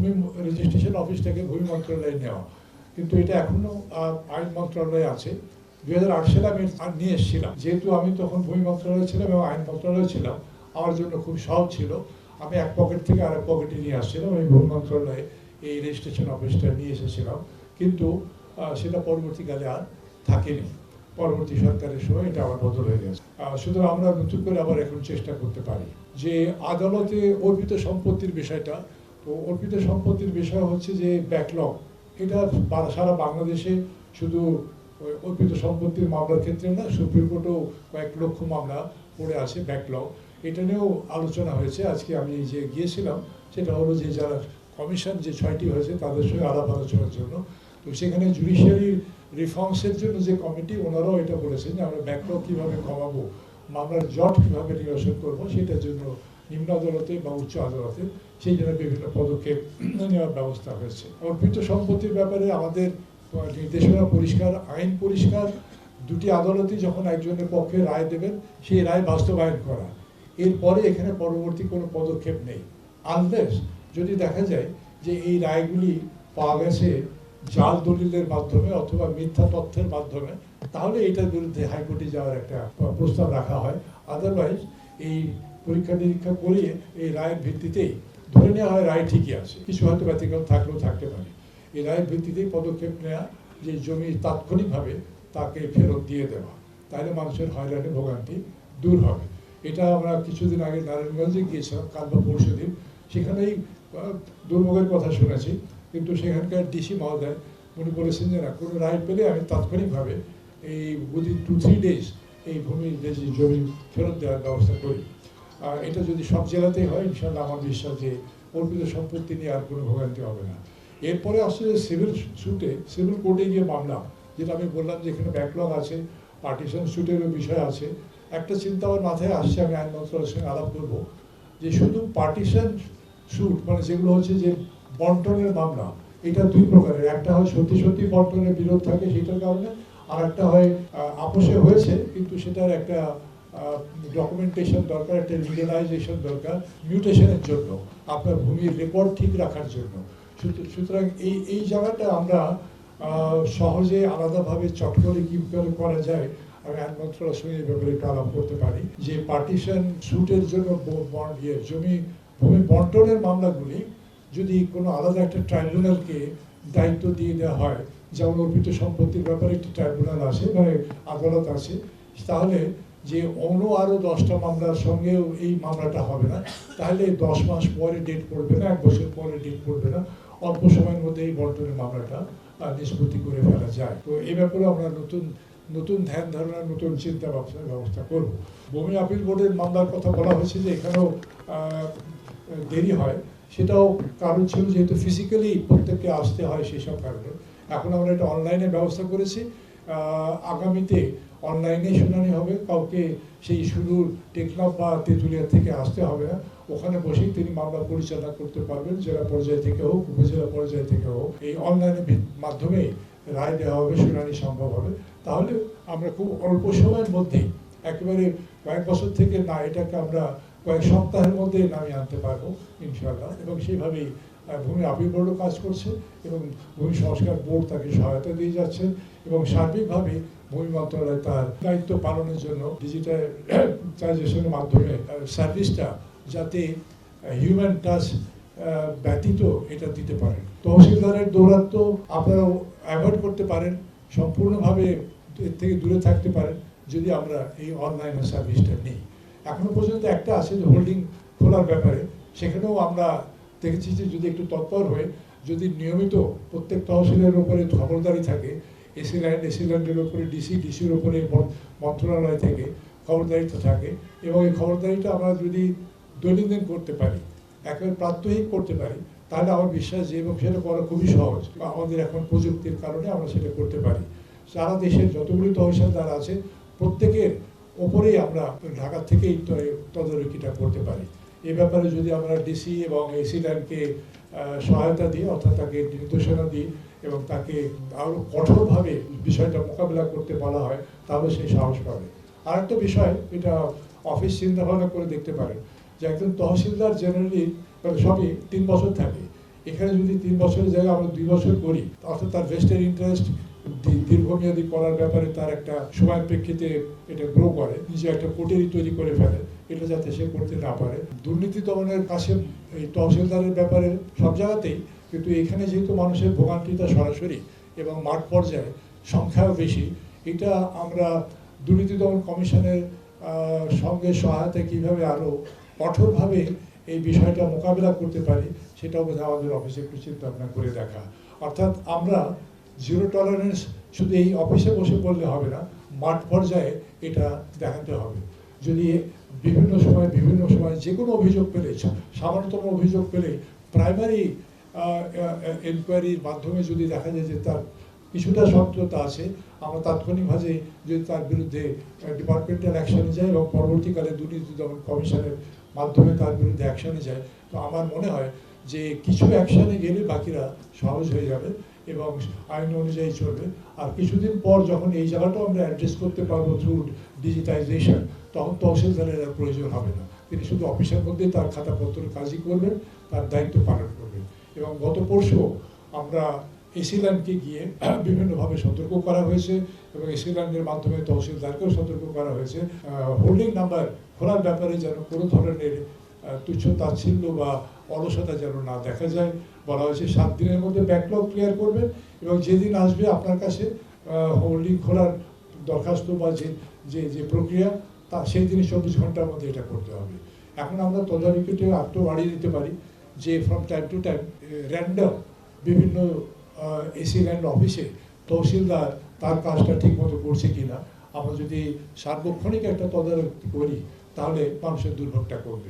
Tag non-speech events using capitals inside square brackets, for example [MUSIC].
ভূমি registration office থেকে ভূমি মন্ত্রণালয়ে নেওয়া। কিন্তু এটা এখনও আহ, আইন মন্ত্রণালয়ে আছে। দুই হাজার আট সালে আমি নিয়ে এসেছিলাম। যেহেতু আমি তখন ভূমি মন্ত্রণালয়ে ছিলাম এবং আইন মন্ত্রণালয়ে ছিলাম আমার জন্য খুব সহজ ছিল। আমি এক পকেট থেকে আরেক পকেটে নিয়ে আসছিলাম। আমি ভূমি মন্ত্রণালয়ে এই রেজিস্ট্রেশন অফিসটা নিয়ে এসেছিলাম। কিন্তু সেটা পরবর্তীকালে আর থাকেনি। পরবর্তী সরকারের সময় এটা আবার বদল হয়ে গেছে। সুতরাং আমরা নতুন করে আবার এখন চেষ্টা করতে পারি যে আদালতে অর্পিত সম্পত্তির বিষয়টা তো অর্পিত সম্পত্তির বিষয় হচ্ছে যে ব্যাকলগ এটা সারা বাংলাদেশে শুধু অর্পিত সম্পত্তির মামলার ক্ষেত্রে না, সুপ্রিম কোর্টেও কয়েক লক্ষ মামলা পড়ে আছে ব্যাকলগ এটা নিয়েও আলোচনা হয়েছে। আজকে আমি যে গিয়েছিলাম, সেটা হলো যে যারা কমিশন যে ছয়টি হয়েছে, তাদের সঙ্গে আলাপ আলোচনার জন্য। তো সেখানে জুডিশিয়ারি রিফর্মসের জন্য যে কমিটি ওনারাও এটা বলেছেন যে আমরা ব্যাকলগ কীভাবে কমাবো, মামলার জট কীভাবে নিরসন করব, সেটার জন্য নিম্ন আদালতে বা উচ্চ আদালতে সেই জন্য বিভিন্ন পদক্ষেপ নেওয়ার ব্যবস্থা হয়েছে। অর্পিত সম্পত্তির ব্যাপারে আমাদের নির্দেশনা পরিষ্কার, আইন পরিষ্কার, দুটি আদালতই যখন একজনের পক্ষে রায় দেবেন, সেই রায় বাস্তবায়ন করা। এরপরে এখানে পরবর্তী কোনো পদক্ষেপ নেই। আনলেস যদি দেখা যায় যে এই রায়গুলি পাওয়া গেছে জাল দলিলের মাধ্যমে অথবা মিথ্যা তথ্যের মাধ্যমে, তাহলে এটার বিরুদ্ধে হাইকোর্টে যাওয়ার একটা প্রস্তাব রাখা হয়। আদারওয়াইজ এই পরীক্ষা নিরীক্ষা করিয়ে এই রায়ের ভিত্তিতেই, ধরে নেওয়া হয় রায় ঠিকই আছে, কিছু হয়তো ব্যতিক্রম থাকলেও থাকতে পারে। এই রায়ের ভিত্তিতেই পদক্ষেপ নেওয়া যে জমি তাৎক্ষণিকভাবে তাকে ফেরত দিয়ে দেওয়া, তাহলে মানুষের হয়রানি ভোগান্তি দূর হবে। এটা আমরা কিছুদিন আগে নারায়ণগঞ্জে গিয়েছিলাম, কাল বা পরশু দিন। সেখানেই দুর্ভোগের কথা শুনেছি, কিন্তু সেখানকার ডিসি মহোদয়, উনি বলেছেন যে, না, কোনো রায় পেলে আমি তাৎক্ষণিকভাবে এই উইদিন টু থ্রি ডেজ এই ভূমি জমি ফেরত দেওয়ার ব্যবস্থা করি। এটা যদি সব জেলাতেই হয় ইনশাল্লাহ আমার বিশ্বাস যে অর্পিত সম্পত্তি নিয়ে আর কোনো ভোগান্তি হবে না। এরপরে আসলে সিভিল সুটে সিভিল কোর্টে গিয়ে মামলা, যেটা আমি বললাম যে এখানে ব্যাকলগ আছে পার্টিশন সুটেরও বিষয় আছে। একটা চিন্তা আমার মাথায় আসছে, আমি আইন মন্ত্রণালয়ের সঙ্গে আলাপ করব, যে শুধু পার্টিশন সুট মানে যেগুলো হচ্ছে যে বন্টনের মামলা, এটা দুই প্রকারের। একটা হয় সত্যি সত্যি বন্টনের বিরোধ থাকে সেটার কারণে, আর একটা হয় আপোষে হয়েছে, কিন্তু সেটার একটা ডকুমেন্টেশন দরকার একটা লিগেলাইজেশন দরকার মিউটেশনের জন্য, আপনার ভূমির রেকর্ড ঠিক রাখার জন্য। সুতরাং এই এই জায়গাটা আমরা সহজে আলাদাভাবে চট করে কি করে যায়, আমি মন্ত্রণালয়ের সঙ্গে এই ব্যাপারে একটু আলাপ করতে পারি। যে পার্টিশন সুটের জন্য ইয়ে জমি, ভূমি বন্টনের মামলাগুলি যদি কোনো আলাদা একটা ট্রাইব্যুনালকে দায়িত্ব দিয়ে দেওয়া হয়, যেমন অর্পিত সম্পত্তির ব্যাপারে একটি ট্রাইব্যুনাল আছে মানে আদালত আছে, তাহলে যে অন্য আরও দশটা মামলার সঙ্গেও এই মামলাটা হবে না। তাহলে দশ মাস পরে ডেট পড়বে না, এক বছর পরে ডেট পড়বে না। অল্প সময়ের মধ্যে এই বন্টনের মামলাটা নিষ্পত্তি করে ফেলা যায়। তো এই ব্যাপারে আমরা নতুন নতুন ধ্যান ধারণা, নতুন চিন্তা ব্যবস্থা ব্যবস্থা করব। ভূমি আপিল বোর্ডের মামলার কথা বলা হয়েছে যে এখানেও দেরি হয়। সেটাও কারণ ছিল যেহেতু ফিজিক্যালি প্রত্যেককে আসতে হয় সেই সব কারণে। এখন আমরা এটা অনলাইনে ব্যবস্থা করেছি। আগামীতে অনলাইনে শুনানি হবে, কাউকে সেই সুদূর টেকনাফ বা তেঁতুলিয়া থেকে আসতে হবে না। ওখানে বসেই তিনি মামলা পরিচালনা করতে পারবেন, জেলা পর্যায় থেকে হোক, উপজেলা পর্যায় থেকে হোক। এই অনলাইনের মাধ্যমেই রায় দেওয়া হবে, শুনানি সম্ভব হবে। তাহলে আমরা খুব অল্প সময়ের মধ্যেই, একেবারে কয়েক বছর থেকে না এটাকে আমরা কয়েক সপ্তাহের মধ্যে নামিয়ে আনতে পারব, ইনশাআল্লাহ। এবং সেইভাবেই ভূমি আপিল বোর্ডও কাজ করছে এবং ভূমি সংস্কার বোর্ড তাকে সহায়তা দিয়ে যাচ্ছে। এবং সার্বিকভাবে ভূমি মন্ত্রণালয় তার দায়িত্ব পালনের জন্য ডিজিটালাইজেশনের মাধ্যমে সার্ভিসটা যাতে হিউম্যান টাচ ব্যতীত এটা দিতে পারেন। তহসিলদারের দৌরাত্ম আপনারা অ্যাভয়েড করতে পারেন, সম্পূর্ণভাবে এর থেকে দূরে থাকতে পারেন, যদি আমরা এই অনলাইন সার্ভিসটা নিই। এখনও পর্যন্ত একটা আছে যে হোল্ডিং খোলার ব্যাপারে, সেখানেও আমরা দেখেছি যে যদি একটু তৎপর হয়ে যদি নিয়মিত প্রত্যেক তহসিলের উপরে খবরদারি থাকে এসি ল্যান্ড এসি ল্যান্ডের উপরে ডিসি ডিসির মন- মন্ত্রণালয় থেকে খবরদারিটা থাকে এবং এই খবরদারিটা আমরা যদি দৈনন্দিন করতে পারি, একেবারে প্রাত্যহিক করতে পারি, তাহলে আমার বিশ্বাস যে এবং সেটা করা খুবই সহজ। আমাদের এখন প্রযুক্তির কারণে আমরা সেটা করতে পারি। সারা দেশের যতগুলি তহসিলদার আছে, প্রত্যেকের ওপরেই আমরা ঢাকা থেকেই তদারকিটা করতে পারি। এ ব্যাপারে যদি আমরা ডিসি এবং এসি ল্যান্ডকে সহায়তা দিই, অর্থাৎ তাকে নির্দেশনা দিই এবং তাকে আরও কঠোরভাবে বিষয়টা মোকাবিলা করতে বলা হয়, তাহলে সেই সাহস পাবে। আর একটা বিষয়, এটা অফিস চিন্তা ভাবনা করে দেখতে পারেন যে একজন তহসিলদার জেনারেলি সবই তিন বছর থাকে। এখানে যদি তিন বছরের জায়গায় আমরা দুই বছর করি, অর্থাৎ তার ভেস্টের ইন্টারেস্ট দীর্ঘমেয়াদী করার ব্যাপারে তার একটা সময়ের প্রেক্ষিতে এটা গ্রো করে, নিজে একটা কোটেরি তৈরি করে ফেলে, এটা যাতে সে করতে না পারে। দুর্নীতি দমনের কাছে এই তহসিলদারের ব্যাপারে সব জায়গাতেই কিন্তু এখানে যেহেতু মানুষের ভোগান্তিটা সরাসরি এবং মাঠ পর্যায়ে সংখ্যাও বেশি, এটা আমরা দুর্নীতি দমন কমিশনের সঙ্গে সহায়তা কীভাবে আরও কঠোরভাবে এই বিষয়টা মোকাবিলা করতে পারি, সেটাও বোধহয় আমাদের অফিসে একটু চিন্তা ভাবনা করে দেখা। অর্থাৎ আমরা জিরো টলারেন্স শুধু এই অফিসে বসে বললে হবে না, মাঠ পর্যায়ে এটা দেখাতে হবে। যদি বিভিন্ন সময় বিভিন্ন সময় যে কোনো অভিযোগ পেলে, সামান্যতম অভিযোগ পেলে প্রাইমারি এনকোয়ারির মাধ্যমে যদি দেখা যায় যে তার কিছুটা সত্যতা আছে, আমরা তাৎক্ষণিকভাবে যদি তার বিরুদ্ধে ডিপার্টমেন্টাল অ্যাকশনে যায় এবং পরবর্তীকালে দুর্নীতি দমন কমিশনের মাধ্যমে তার বিরুদ্ধে অ্যাকশনে যায়, তো আমার মনে হয় যে কিছু অ্যাকশনে গেলে বাকিরা সহজ হয়ে যাবে। এবং আইন অনুযায়ী চলবে। আর কিছুদিন পর যখন এই জায়গাটাও আমরা অ্যাড্রেস করতে পারব থ্রু ডিজিটাইজেশন তখন তহসিলদারের আর প্রয়োজন হবে না। তিনি শুধু অফিসের মধ্যে তার খাতাপত্র কাজই করবেন, তার দায়িত্ব পালন করবেন। এবং গত পরশু আমরা এসিল্যান্ডকে গিয়ে [CLEARS THROAT] বিভিন্নভাবে সতর্ক করা হয়েছে এবং এসিল্যান্ডের মাধ্যমে তহসিলদারকেও সতর্ক করা হয়েছে। হোল্ডিং নাম্বার খোলার ব্যাপারে যেন কোনো ধরনের তুচ্ছ তাচ্ছিল্য বা অলসতা যেন না দেখা যায়। বলা হয়েছে। সাত দিনের মধ্যে ব্যাকলগ ক্লিয়ার করবেন এবং যেদিন আসবে আপনার কাছে হোল্ডিং খোলার দরখাস্ত বা যে যে যে প্রক্রিয়া, তা সেই দিনই চব্বিশ ঘণ্টার মধ্যে এটা করতে হবে। এখন আমরা তদারকিতে আরও বাড়িয়ে দিতে পারি যে from time to time random বিভিন্ন এসি ল্যান্ড অফিসে তহসিলদার তার কাজটা ঠিকমতো করছে কিনা, আমরা যদি সার্বক্ষণিক একটা তদারকি করি, তাহলে মানুষের দুর্ভোগটা করবে